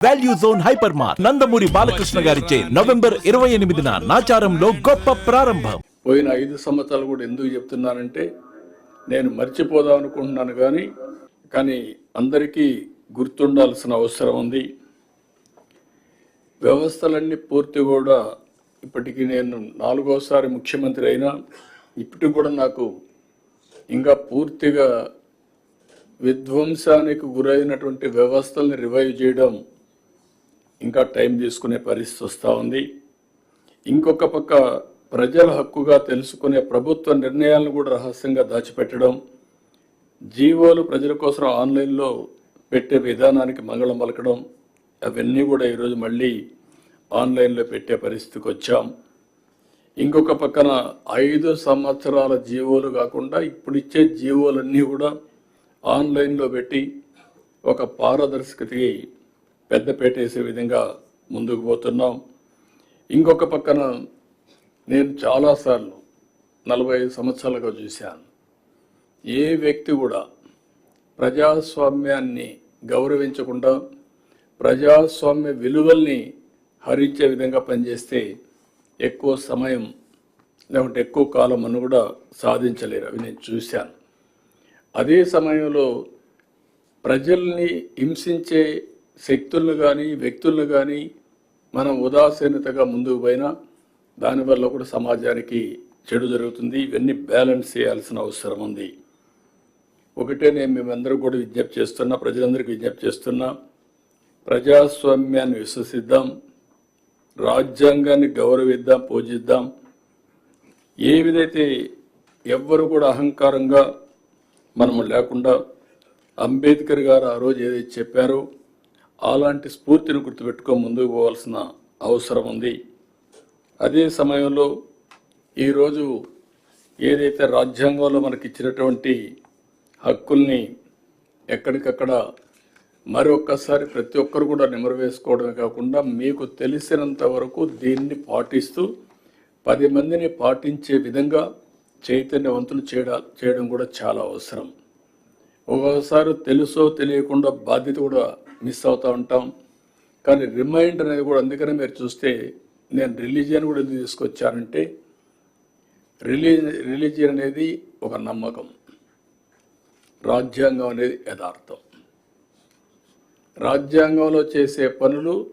Value zone hyper మార్ నందమూరి బాలకృష్ణ గారిచే November ఇరవై ఎనిమిదిన నాచారంలో గొప్ప ప్రారంభం. పోయిన ఐదు సంవత్సరాలు కూడా ఎందుకు చెప్తున్నానంటే నేను మర్చిపోదాం అనుకుంటున్నాను కానీ కానీ అందరికీ గుర్తుండాల్సిన అవసరం ఉంది. వ్యవస్థలన్నీ పూర్తి కూడా ఇప్పటికీ నేను నాలుగోసారి ముఖ్యమంత్రి అయినా ఇప్పటికి కూడా నాకు ఇంకా పూర్తిగా విధ్వంసానికి గురైనటువంటి వ్యవస్థల్ని రివైవ్ చేయడం ఇంకా టైం తీసుకునే పరిస్థితి వస్తూ ఉంది. ఇంకొక పక్క ప్రజల హక్కుగా తెలుసుకునే ప్రభుత్వ నిర్ణయాలను కూడా రహస్యంగా దాచిపెట్టడం జీవోలు ప్రజల కోసం ఆన్లైన్లో పెట్టే విధానానికి మంగళం పలకడం అవన్నీ కూడా ఈరోజు మళ్ళీ ఆన్లైన్లో పెట్టే పరిస్థితికి వచ్చాం. ఇంకొక పక్కన ఐదు సంవత్సరాల జీవోలు కాకుండా ఇప్పుడు ఇచ్చే జీవోలన్నీ కూడా ఆన్లైన్లో పెట్టి ఒక పారదర్శకతకి పెద్దపేట వేసే విధంగా ముందుకు పోతున్నాం. ఇంకొక పక్కన నేను చాలాసార్లు నలభై ఐదు సంవత్సరాలుగా చూశాను. ఏ వ్యక్తి కూడా ప్రజాస్వామ్యాన్ని గౌరవించకుండా ప్రజాస్వామ్య విలువల్ని హరించే విధంగా పనిచేస్తే ఎక్కువ సమయం లేకుంటే ఎక్కువ కాలం అని కూడా సాధించలేరు అవి నేను చూశాను. అదే సమయంలో ప్రజల్ని హింసించే శక్తులను కానీ వ్యక్తులను కానీ మనం ఉదాసీనతగా ముందుకు పోయినా దానివల్ల కూడా సమాజానికి చెడు జరుగుతుంది. ఇవన్నీ బ్యాలెన్స్ చేయాల్సిన అవసరం ఉంది. ఒకటే నేను మేమందరూ కూడా విజ్ఞప్తి చేస్తున్నా ప్రజలందరికీ విజ్ఞప్తి చేస్తున్నా ప్రజాస్వామ్యాన్ని విశ్వసిద్దాం రాజ్యాంగాన్ని గౌరవిద్దాం పూజిద్దాం. ఏ విధైతే ఎవ్వరు కూడా అహంకారంగా మనము లేకుండా అంబేద్కర్ గారు ఆ రోజు ఏదైతే చెప్పారో అలాంటి స్ఫూర్తిని గుర్తుపెట్టుకో ముందుకు పోవాల్సిన అవసరం ఉంది. అదే సమయంలో ఈరోజు ఏదైతే రాజ్యాంగంలో మనకి ఇచ్చినటువంటి హక్కుల్ని ఎక్కడికక్కడ మరొక్కసారి ప్రతి ఒక్కరు కూడా నిమరు వేసుకోవడమే కాకుండా మీకు తెలిసినంత వరకు దీన్ని పాటిస్తూ పది మందిని పాటించే విధంగా చైతన్యవంతులు చేయడం చేయడం కూడా చాలా అవసరం. ఒక్కొక్కసారి తెలుసో తెలియకుండా బాధ్యత కూడా మిస్ అవుతూ ఉంటాం. కానీ రిమైండ్ అనేది కూడా అందుకనే మీరు చూస్తే నేను రిలీజియన్ కూడా ఎందుకు తీసుకొచ్చానంటే రిలీ రిలీజియన్ అనేది ఒక నమ్మకం. రాజ్యాంగం అనేది యథార్థం. రాజ్యాంగంలో చేసే పనులు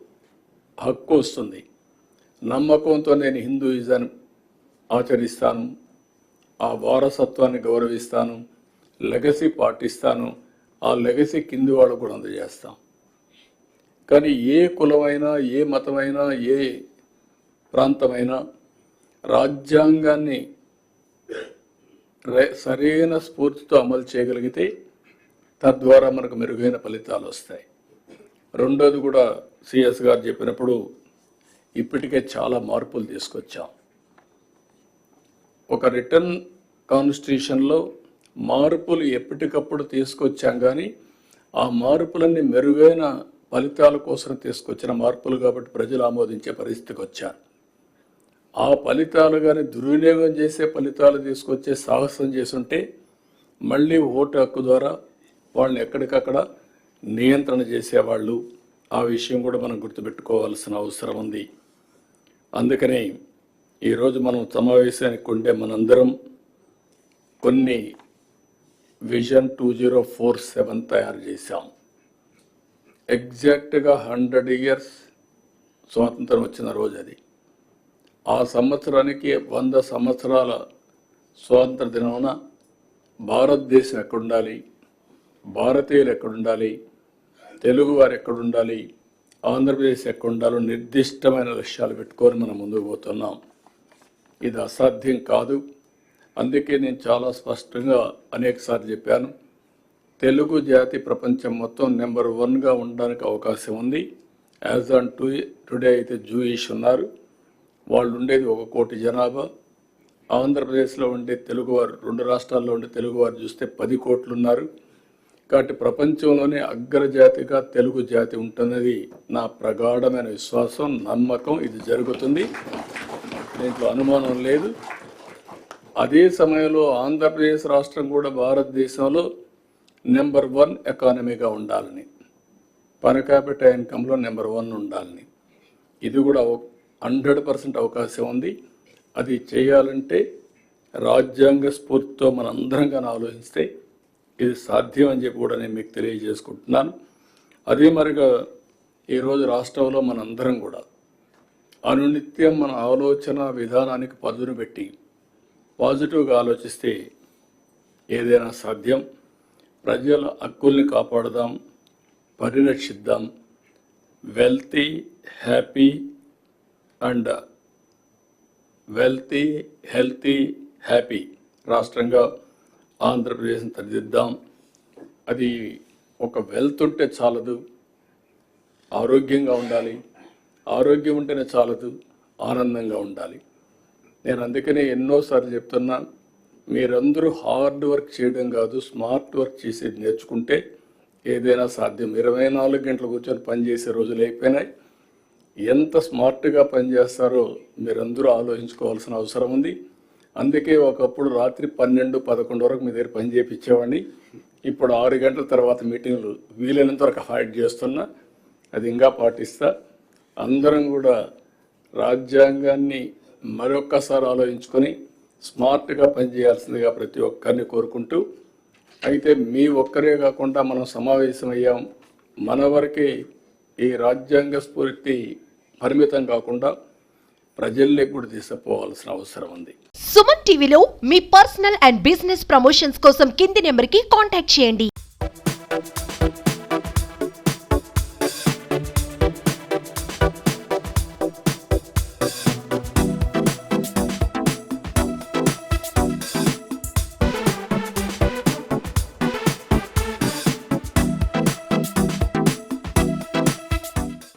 హక్కు వస్తుంది. నమ్మకంతో నేను హిందూయిజం ఆచరిస్తాను ఆ వారసత్వాన్ని గౌరవిస్తాను లెగసీ పాటిస్తాను ఆ లెగసీ కింది వాళ్ళకు కూడా అందజేస్తాం. కానీ ఏ కులమైనా ఏ మతమైనా ఏ ప్రాంతమైనా రాజ్యాంగాన్ని సరైన స్ఫూర్తితో అమలు చేయగలిగితే తద్వారా మనకు మెరుగైన ఫలితాలు వస్తాయి. రెండోది కూడా సిఎస్ గారు చెప్పినప్పుడు ఇప్పటికే చాలా మార్పులు తీసుకొచ్చాం. ఒక రిటర్న్ కాన్స్టిట్యూషన్లో మార్పులు ఎప్పటికప్పుడు తీసుకొచ్చాం కానీ ఆ మార్పులన్నీ మెరుగైన ఫలితాల కోసం తీసుకొచ్చిన మార్పులు కాబట్టి ప్రజలు ఆమోదించే పరిస్థితికి వచ్చారు. ఆ ఫలితాలు కానీ దుర్వినియోగం చేసే ఫలితాలు తీసుకొచ్చే సాహసం చేసుంటే మళ్ళీ ఓటు హక్కు ద్వారా వాళ్ళని ఎక్కడికక్కడ నియంత్రణ చేసేవాళ్ళు. ఆ విషయం కూడా మనం గుర్తుపెట్టుకోవాల్సిన అవసరం ఉంది. అందుకనే ఈరోజు మనం సమావేశానికి ఉండే మనందరం కొన్ని vision two zero four seven తయారు చేశాం. ఎగ్జాక్ట్గా హండ్రెడ్ ఇయర్స్ స్వాతంత్రం వచ్చిన రోజు అది. ఆ సంవత్సరానికి వంద సంవత్సరాల స్వాతంత్ర దినమున భారతదేశం ఎక్కడుండాలి? భారతీయులు ఎక్కడుండాలి? తెలుగువారు ఎక్కడుండాలి? ఆంధ్రప్రదేశ్ ఎక్కడుండాలో? నిర్దిష్టమైన లక్ష్యాలు పెట్టుకొని మనం ముందుకు పోతున్నాం. ఇది అసాధ్యం కాదు. అందుకే నేను చాలా స్పష్టంగా అనేకసార్లు చెప్పాను. తెలుగు జాతి ప్రపంచం మొత్తం నెంబర్ వన్గా ఉండడానికి అవకాశం ఉంది. యాజ్ ఆన్ టు టుడే అయితే జూయిష్ ఉన్నారు. వాళ్ళు ఉండేది ఒక కోటి జనాభా. ఆంధ్రప్రదేశ్లో ఉండే తెలుగువారు రెండు రాష్ట్రాల్లో ఉండే తెలుగువారు చూస్తే పది కోట్లు ఉన్నారు కాబట్టి ప్రపంచంలోనే అగ్రజాతిగా తెలుగు జాతి ఉంటున్నది నా ప్రగాఢమైన విశ్వాసం నమ్మకం. ఇది జరుగుతుంది. దీంట్లో అనుమానం లేదు. అదే సమయంలో ఆంధ్రప్రదేశ్ రాష్ట్రం కూడా భారతదేశంలో నెంబర్ వన్ ఎకానమీగా ఉండాలని. పర్ క్యాపిటల్ ఇన్కంలో నెంబర్ వన్ ఉండాలని. ఇది కూడా హండ్రెడ్ పర్సెంట్ అవకాశం ఉంది. అది చేయాలంటే రాజ్యాంగ స్ఫూర్తితో మనందరం కానీ ఆలోచిస్తే ఇది సాధ్యం అని చెప్పి కూడా నేను మీకు తెలియజేసుకుంటున్నాను. అదే మరిగా ఈరోజు రాష్ట్రంలో మనందరం కూడా అనునిత్యం మన ఆలోచన విధానానికి పదును పెట్టి పాజిటివ్గా ఆలోచిస్తే ఏదైనా సాధ్యం. ప్రజల హక్కుల్ని కాపాడదాం పరిరక్షిద్దాం. Wealthy happy and wealthy healthy happy రాష్ట్రంగా ఆంధ్రప్రదేశ్ని తరిదిద్దాం అది ఒక వెల్త్ ఉంటే చాలదు ఆరోగ్యంగా ఉండాలి. ఆరోగ్యం ఉంటేనే చాలదు ఆనందంగా ఉండాలి. నేను అందుకనే ఎన్నోసార్లు చెప్తున్నా మీరందరూ హార్డ్ వర్క్ చేయడం కాదు స్మార్ట్ వర్క్ చేసేది నేర్చుకుంటే ఏదైనా సాధ్యం. ఇరవై నాలుగు గంటలు కూర్చొని పనిచేసే రోజులు అయిపోయినాయి. ఎంత స్మార్ట్గా పనిచేస్తారో మీరందరూ ఆలోచించుకోవాల్సిన అవసరం ఉంది. అందుకే ఒకప్పుడు రాత్రి పన్నెండు పదకొండు వరకు మీ దగ్గర పని చేయించేవాడిని ఇప్పుడు ఆరు గంటల తర్వాత మీటింగ్లు వీలైనంత వరకు అవాయిడ్ చేస్తున్నా అది ఇంకా పాటిస్తా. అందరం కూడా రాజ్యాంగాన్ని మరొక్కసారి ఆలోచించుకొని స్మార్ట్గా పనిచేయాల్సిందిగా ప్రతి ఒక్కరిని కోరుకుంటూ అయితే మీ ఒక్కరే కాకుండా మనం సమావేశమయ్యాం మన వరకే ఈ రాజ్యాంగ స్ఫూర్తి పరిమితం కాకుండా ప్రజల్లోకి కూడా తీసుకుపోవాల్సిన అవసరం ఉంది. సుమన్ టీవీలో మీ పర్సనల్ అండ్ బిజినెస్ ప్రమోషన్స్ కోసం కింది నెంబర్కి కాంటాక్ట్ చేయండి.